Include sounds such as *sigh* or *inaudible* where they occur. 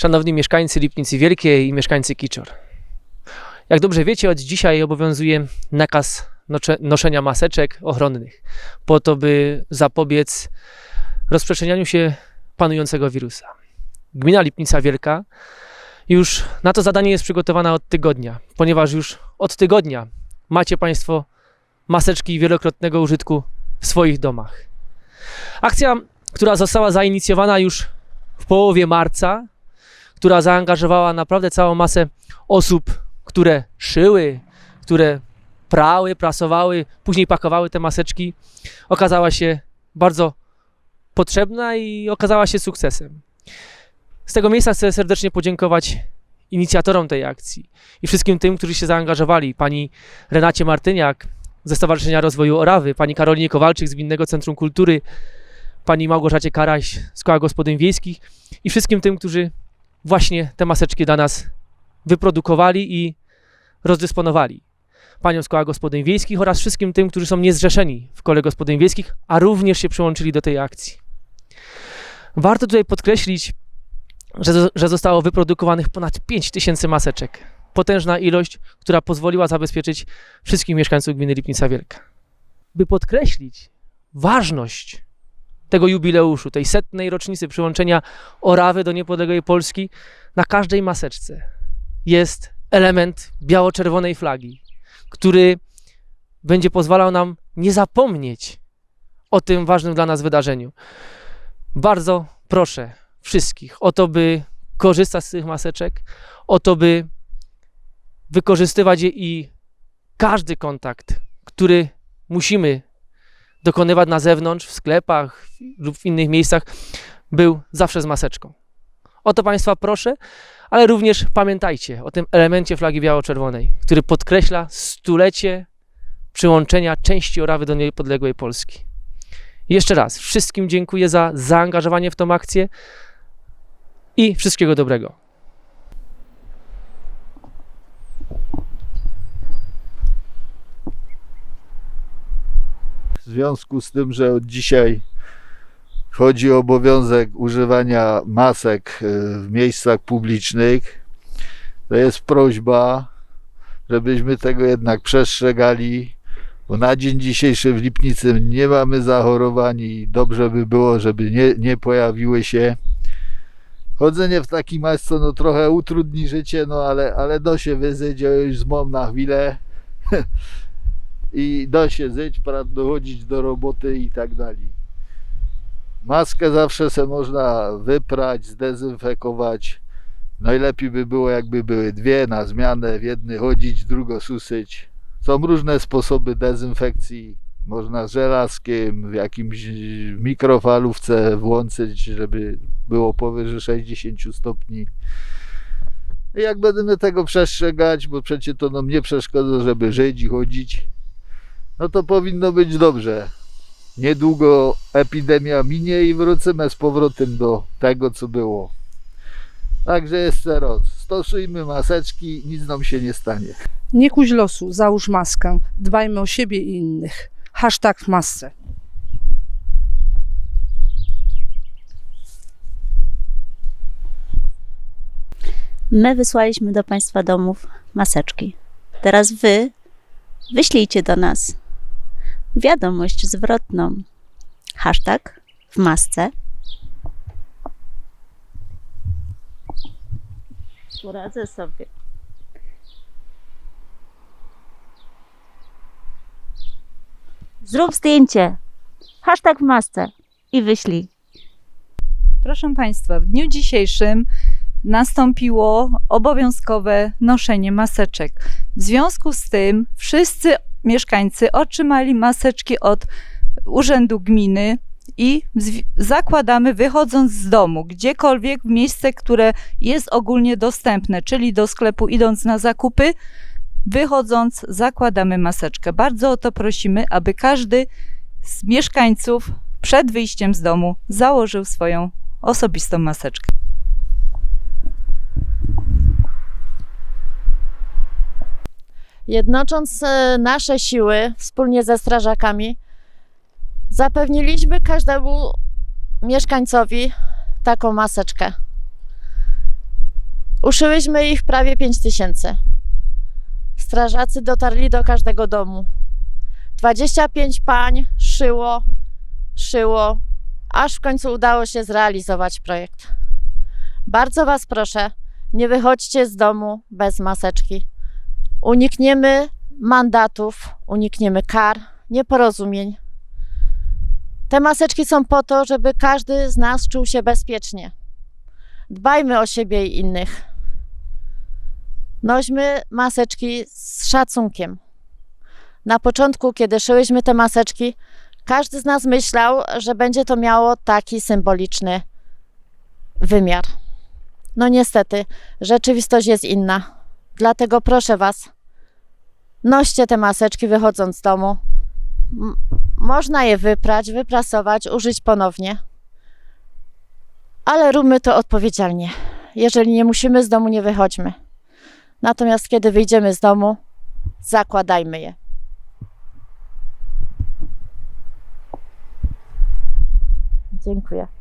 Szanowni mieszkańcy Lipnicy Wielkiej i mieszkańcy Kiczor. Jak dobrze wiecie, od dzisiaj obowiązuje nakaz noszenia maseczek ochronnych, po to, by zapobiec rozprzestrzenianiu się panującego wirusa. Gmina Lipnica Wielka już na to zadanie jest przygotowana od tygodnia, ponieważ już od tygodnia macie Państwo maseczki wielokrotnego użytku w swoich domach. Akcja, która została zainicjowana już w połowie marca, która zaangażowała naprawdę całą masę osób, które szyły, które prały, prasowały, później pakowały te maseczki, okazała się bardzo potrzebna i okazała się sukcesem. Z tego miejsca chcę serdecznie podziękować inicjatorom tej akcji i wszystkim tym, którzy się zaangażowali. Pani Renacie Martyniak ze Stowarzyszenia Rozwoju Orawy, pani Karolinie Kowalczyk z Gminnego Centrum Kultury, pani Małgorzacie Karaś z Koła Gospodyń Wiejskich i wszystkim tym, którzy właśnie te maseczki dla nas wyprodukowali i rozdysponowali. Paniom z Koła Gospodyń Wiejskich oraz wszystkim tym, którzy są niezrzeszeni w Kole Gospodyń Wiejskich, a również się przyłączyli do tej akcji. Warto tutaj podkreślić, że, że zostało wyprodukowanych ponad 5000 maseczek. Potężna ilość, która pozwoliła zabezpieczyć wszystkich mieszkańców gminy Lipnica Wielka. By podkreślić ważność tego jubileuszu, tej setnej rocznicy przyłączenia Orawy do niepodległej Polski, na każdej maseczce jest element biało-czerwonej flagi, który będzie pozwalał nam nie zapomnieć o tym ważnym dla nas wydarzeniu. Bardzo proszę wszystkich o to, by korzystać z tych maseczek, o to, by wykorzystywać je i każdy kontakt, który musimy dokonywać na zewnątrz, w sklepach lub w innych miejscach, był zawsze z maseczką. O to Państwa proszę, ale również pamiętajcie o tym elemencie flagi biało-czerwonej, który podkreśla stulecie przyłączenia części Orawy do niepodległej Polski. Jeszcze raz wszystkim dziękuję za zaangażowanie w tą akcję i wszystkiego dobrego. W związku z tym, że od dzisiaj wchodzi obowiązek używania masek y, w miejscach publicznych, to jest prośba, żebyśmy tego jednak przestrzegali, bo na dzień dzisiejszy w Lipnicy nie mamy zachorowań i dobrze by było, żeby nie, nie pojawiły się. Chodzenie w takiej masce no trochę utrudni życie, no ale, ale do się wyzyć, ja już zmom na chwilę *laughs* i da się prawda, dochodzić do roboty i tak dalej. Maskę zawsze se można wyprać, zdezynfekować. Najlepiej by było, jakby były dwie na zmianę, w jedny chodzić, drugo susyć. Są różne sposoby dezynfekcji. Można żelazkiem, w jakimś mikrofalówce włączyć, żeby było powyżej 60 stopni. I jak będziemy tego przestrzegać, bo przecież to nam nie przeszkodza, żeby żyć i chodzić, no to powinno być dobrze. Niedługo epidemia minie i wrócimy z powrotem do tego, co było. Także jeszcze raz, stosujmy maseczki, nic nam się nie stanie. Nie kuź losu, załóż maskę. Dbajmy o siebie i innych. Hashtag w masce. My wysłaliśmy do Państwa domów maseczki. Teraz Wy wyślijcie do nas wiadomość zwrotną. Hashtag w masce. Poradzę sobie. Zrób zdjęcie. Hashtag w masce i wyślij. Proszę Państwa, w dniu dzisiejszym nastąpiło obowiązkowe noszenie maseczek. W związku z tym wszyscy mieszkańcy otrzymali maseczki od Urzędu Gminy i zakładamy wychodząc z domu, gdziekolwiek w miejsce, które jest ogólnie dostępne, czyli do sklepu idąc na zakupy, wychodząc zakładamy maseczkę. Bardzo o to prosimy, aby każdy z mieszkańców przed wyjściem z domu założył swoją osobistą maseczkę. Jednocząc nasze siły wspólnie ze strażakami, zapewniliśmy każdemu mieszkańcowi taką maseczkę. Uszyłyśmy ich prawie 5 tysięcy. Strażacy dotarli do każdego domu. 25 pań szyło, szyło, aż w końcu udało się zrealizować projekt. Bardzo Was proszę, nie wychodźcie z domu bez maseczki. Unikniemy mandatów, unikniemy kar, nieporozumień. Te maseczki są po to, żeby każdy z nas czuł się bezpiecznie. Dbajmy o siebie i innych. Nośmy maseczki z szacunkiem. Na początku, kiedy szyłyśmy te maseczki, każdy z nas myślał, że będzie to miało taki symboliczny wymiar. No niestety, rzeczywistość jest inna. Dlatego proszę Was, noście te maseczki wychodząc z domu. Można je wyprać, wyprasować, użyć ponownie. Ale róbmy to odpowiedzialnie. Jeżeli nie musimy z domu, nie wychodźmy. Natomiast kiedy wyjdziemy z domu, zakładajmy je. Dziękuję.